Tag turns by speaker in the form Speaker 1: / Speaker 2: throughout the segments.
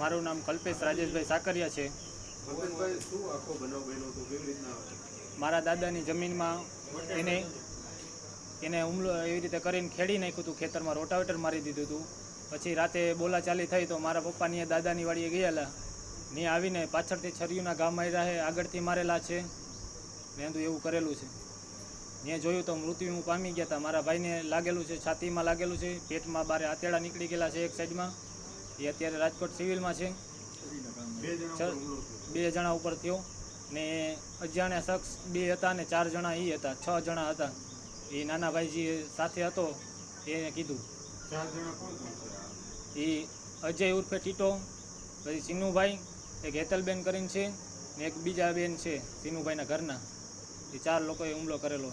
Speaker 1: મારું નામ કલ્પેશ રાજેશભાઈ સાકરિયા છે. મારા દાદાની જમીનમાં એને એને હુમલો એવી રીતે કરીને ખેડી નાખ્યું હતું ખેતરમાં રોટાવેટર મારી દીધું હતું. પછી રાતે બોલાચાલી થઈ તો મારા પપ્પાની દાદાની વાડીએ ગયેલા. ને આવીને પાછળથી છરિયુના ઘા માર્યા છે આગળથી મારેલા છે. મેં તો એવું કરેલું છે. મેં જોયું તો મૃત્યુ પામી ગયા હતા મારા ભાઈને લાગેલું છે છાતીમાં લાગેલું છે. પેટમાં બારે આતેડા નીકળી ગયેલા છે એક સાઈડમાં. એ અત્યારે રાજકોટ સિવિલમાં છે.
Speaker 2: બે જણા
Speaker 1: ઉપર થયો. ને અજાણ્યા શખ્સ બે હતા ને ચાર જણા એ હતા. છ જણા હતા. એ નાના ભાઈજી સાથે હતો. એને કીધું. એ અજય ઉર્ફે ટીટો પછી સિનુભાઈ એક હેતલબેન કરીને છે ને એક બીજા બેન છે સિનુભાઈના ઘરના. એ ચાર લોકોએ હુમલો કરેલો.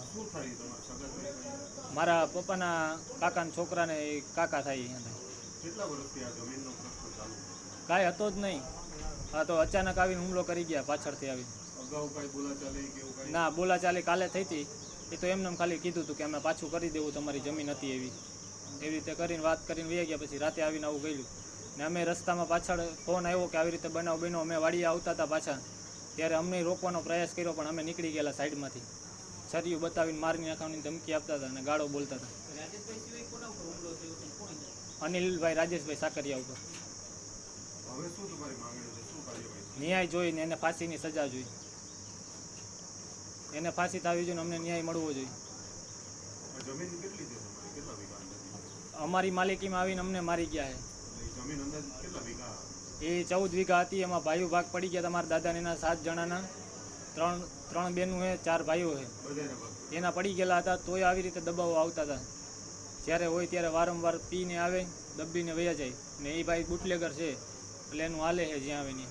Speaker 1: મારા પપ્પાના કાકાના છોકરાને કાકા થાય એના
Speaker 2: કેટલા વર્ષથી આ જમીનનો પ્રશ્ન ચાલુ
Speaker 1: કાંઈ હતો જ નહીં. હા તો અચાનક આવીને હુમલો કરી ગયા પાછળથી આવી
Speaker 2: અગાઉ કાંઈ બોલાચાલી કે એવું કાંઈ?
Speaker 1: ના બોલાચાલી કાલે થઈ હતી. એ તો એમને એમ ખાલી કીધું હતું કે અમે પાછું કરી દેવું તમારી જમીન હતી એવી. એવી રીતે કરીને વાત કરીને વહી ગયા પછી રાતે આવીને આવું ગયેલું ને અમે રસ્તામાં પાછળ ફોન આવ્યો કે આવી રીતે બનાવ બન્યો. અમે વાડીએ આવતા હતા પાછા. ત્યારે અમને રોકવાનો પ્રયાસ કર્યો પણ અમે નીકળી ગયેલા સાઈડમાંથી. છરીયું બતાવીને મારી નાખવાની ધમકી આપતા હતા અને ગાળો બોલતા હતા. અનિલભાઈ રાજેશભાઈ સાકરિયા ઉપર? ન્યાય જોઈને એને ફાંસીની સજા જોઈ. એને ફાંસી થવી જોઈએ ને અમને ન્યાય મળવો જોઈએ? અમારી માલિકીમાં આવીને અમને મારી ગયા છે.
Speaker 2: એ
Speaker 1: ચૌદ વીઘા હતી એમાં ભાઈઓ ભાગ પડી ગયા. તમારા દાદાને એના સાત જણાના ત્રણ ત્રણ બેનું છે ચાર ભાઈઓ છે. એના પડી ગયેલા હતા તોય આવી રીતે દબાવો આવતા હતા. જ્યારે હોય ત્યારે વારંવાર પીને આવે, દબીને વયા જાય. ને એ ભાઈ બુટલેગર છે એટલે એનું હાલે છે જ્યાં આવે ત્યાં